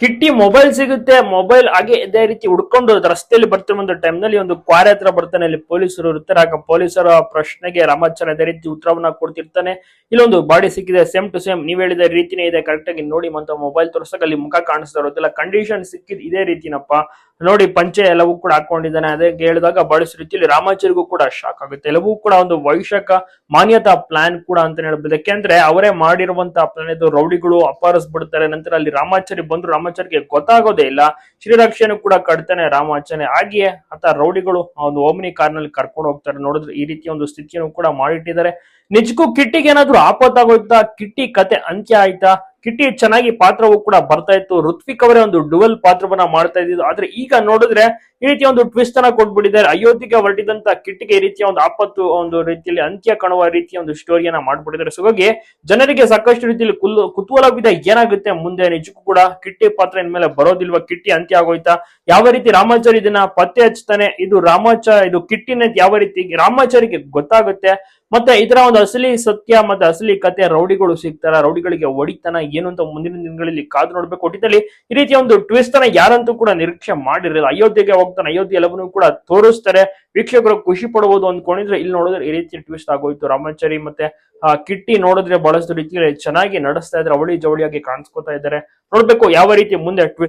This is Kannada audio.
ಕಿಟ್ಟಿ ಮೊಬೈಲ್ ಸಿಗುತ್ತೆ ಮೊಬೈಲ್ ಹಾಗೆ ಇದೇ ರೀತಿ ಹುಡ್ಕೊಂಡು ರಸ್ತೆಯಲ್ಲಿ ಬರ್ತಿರೋ ಒಂದು ಟೈಮ್ನಲ್ಲಿ ಒಂದು ಕ್ವಾರೆ ಹತ್ರ ಬರ್ತಾನೆ, ಅಲ್ಲಿ ಪೊಲೀಸರು ಇರ್ತಾರೆ. ಆಗ ಪೊಲೀಸರ ಪ್ರಶ್ನೆಗೆ ರಾಮಾಚಾರ ಇದೇ ರೀತಿ ಉತ್ತರವನ್ನ ಕೊಡ್ತಿರ್ತಾನೆ. ಇಲ್ಲೊಂದು ಬಾಡಿ ಸಿಕ್ಕಿದೆ ಸೇಮ್ ಟು ಸೇಮ್ ನೀವ್ ಹೇಳಿದ ರೀತಿನೇ ಇದೆ ಕರೆಕ್ಟ್ ಆಗಿ ನೋಡಿ ಅಂತ ಮೊಬೈಲ್ ತೋರ್ಸಕ್ ಅಲ್ಲಿ ಮುಖ ಕಾಣಿಸ್ತಾ ಇರೋದಿಲ್ಲ. ಕಂಡೀಷನ್ ಸಿಕ್ಕಿದ್ ಇದೇ ರೀತಿನಪ್ಪ. ನೋಡಿ ಪಂಚೆ ಎಲ್ಲವೂ ಕೂಡ ಹಾಕೊಂಡಿದ್ದಾನೆ. ಅದೇ ಹೇಳಿದಾಗ ಬಹಳಷ್ಟು ರೀತಿಯಲ್ಲಿ ರಾಮಾಚಾರಿಗೂ ಕೂಡ ಶಾಕ್ ಆಗುತ್ತೆ. ಎಲ್ಲವೂ ಕೂಡ ಒಂದು ವೈಶಾಖ ಮಾನ್ಯತಾ ಪ್ಲಾನ್ ಕೂಡ ಅಂತ ಹೇಳ್ಬೋದು. ಯಾಕೆಂದ್ರೆ ಅವರೇ ಮಾಡಿರುವಂತಹ ಪ್ಲಾನ್ ಇದು ರೌಡಿಗಳು ಅಪಹರಿಸ್ಬಿಡ್ತಾರೆ. ನಂತರ ಅಲ್ಲಿ ರಾಮಾಚಾರಿ ಬಂದ್ರು ರಾಮಾಚಾರಿಗೆ ಗೊತ್ತಾಗೋದೇ ಇಲ್ಲ. ಶ್ರೀರಕ್ಷೆನೂ ಕೂಡ ಕಟ್ತಾನೆ ರಾಮಾಚಾರ್ಯ. ಹಾಗೆಯೇ ಆತ ರೌಡಿಗಳು ಒಂದು ಓಮಿನಿ ಕಾರ್ನಲ್ಲಿ ಕರ್ಕೊಂಡು ಹೋಗ್ತಾರೆ. ನೋಡಿದ್ರೆ ಈ ರೀತಿಯ ಒಂದು ಸ್ಥಿತಿಯನ್ನು ಕೂಡ ಮಾಡಿಟ್ಟಿದ್ದಾರೆ. ನಿಜಕ್ಕೂ ಕಿಟ್ಟಿಗೆ ಏನಾದ್ರು ಆಪತ್ತಾಗೋಯ್ತಾ? ಕಿಟ್ಟಿ ಕತೆ ಅಂತ್ಯ ಆಯ್ತಾ? ಕಿಟ್ಟಿ ಚೆನ್ನಾಗಿ ಪಾತ್ರವು ಕೂಡ ಬರ್ತಾ ಇತ್ತು. ಋತ್ವಿಕ್ ಅವರೇ ಒಂದು ಡುವೆಲ್ ಪಾತ್ರವನ್ನ ಮಾಡ್ತಾ ಇದ್ದಿದ್ದು. ಆದ್ರೆ ಈಗ ನೋಡಿದ್ರೆ ಈ ರೀತಿಯ ಒಂದು ಟ್ವಿಸ್ಟ್ ಅನ್ನ ಕೊಟ್ಬಿಟ್ಟಿದ್ದಾರೆ. ಅಯೋಧ್ಯೆಗೆ ಹೊರಟಿದಂತ ಕಿಟ್ಟಿಗೆ ಈ ರೀತಿಯ ಒಂದು ಆಪತ್ತು, ಒಂದು ರೀತಿಯಲ್ಲಿ ಅಂತ್ಯ ಕಾಣುವ ರೀತಿಯ ಒಂದು ಸ್ಟೋರಿಯನ್ನ ಮಾಡ್ಬಿಟ್ಟಿದ್ದಾರೆ. ಸೊ ಹಾಗಾಗಿ ಜನರಿಗೆ ಸಾಕಷ್ಟು ರೀತಿಯಲ್ಲಿ ಕುಲ್, ಕುತೂಹಲವಿದೆ. ಏನಾಗುತ್ತೆ ಮುಂದೆ ನಿಜಕ್ಕೂ ಕೂಡ ಕಿಟ್ಟಿ ಪಾತ್ರ ಇನ್ಮೇಲೆ ಬರೋದಿಲ್ವಾ? ಕಿಟ್ಟಿ ಅಂತ್ಯ ಆಗೋಯ್ತಾ? ಯಾವ ರೀತಿ ರಾಮಾಚಾರಿ ಇದನ್ನ ಪತ್ತೆ ಹಚ್ತಾನೆ ಇದು ರಾಮಾಚಾರ ಇದು ಕಿಟ್ಟಿನ ಯಾವ ರೀತಿ? ರಾಮಾಚಾರಿಗೆ ಗೊತ್ತಾಗುತ್ತೆ. ಮತ್ತೆ ಇದರ ಒಂದು ಅಸಲಿ ಸತ್ಯ ಮತ್ತೆ ಅಸಲಿ ಕತೆ ರೌಡಿಗಳು ಸಿಗ್ತಾರ, ರೌಡಿಗಳಿಗೆ ಒಡಿತನ ಏನು ಅಂತ ಮುಂದಿನ ದಿನಗಳಲ್ಲಿ ಕಾದು ನೋಡ್ಬೇಕು. ಒಟ್ಟಿನಲ್ಲಿ ಈ ರೀತಿಯ ಒಂದು ಟ್ವಿಸ್ಟ್ ಅನ್ನ ಯಾರಂತೂ ಕೂಡ ನಿರೀಕ್ಷೆ ಮಾಡಿರಲಿಲ್ಲ. ಅಯೋಧ್ಯೆಗೆ ಹೋಗ್ತಾನೆ, ಅಯೋಧ್ಯೆ ಎಲ್ಲವನ್ನೂ ಕೂಡ ತೋರಿಸ್ತಾರೆ. ವೀಕ್ಷಕರು ಖುಷಿ ಪಡಬಹುದು ಅಂದ್ಕೊಂಡಿದ್ರೆ ಇಲ್ಲಿ ನೋಡಿದ್ರೆ ಈ ರೀತಿ ಟ್ವಿಸ್ಟ್ ಆಗೋಯ್ತು. ರಾಮಾಚಾರಿ ಮತ್ತೆ, ಆ, ಕಿಟ್ಟಿ ನೋಡಿದ್ರೆ ಬಹಳಷ್ಟು ರೀತಿಯಲ್ಲಿ ಚೆನ್ನಾಗಿ ನಡೆಸ್ತಾ ಇದ್ರೆ ಅವಳಿ ಜವಳಿಯಾಗಿ ಕಾಣಿಸ್ಕೊತಾ ಇದ್ದಾರೆ. ನೋಡ್ಬೇಕು ಯಾವ ರೀತಿ ಮುಂದೆ ಟ್ವಿಸ್ಟ್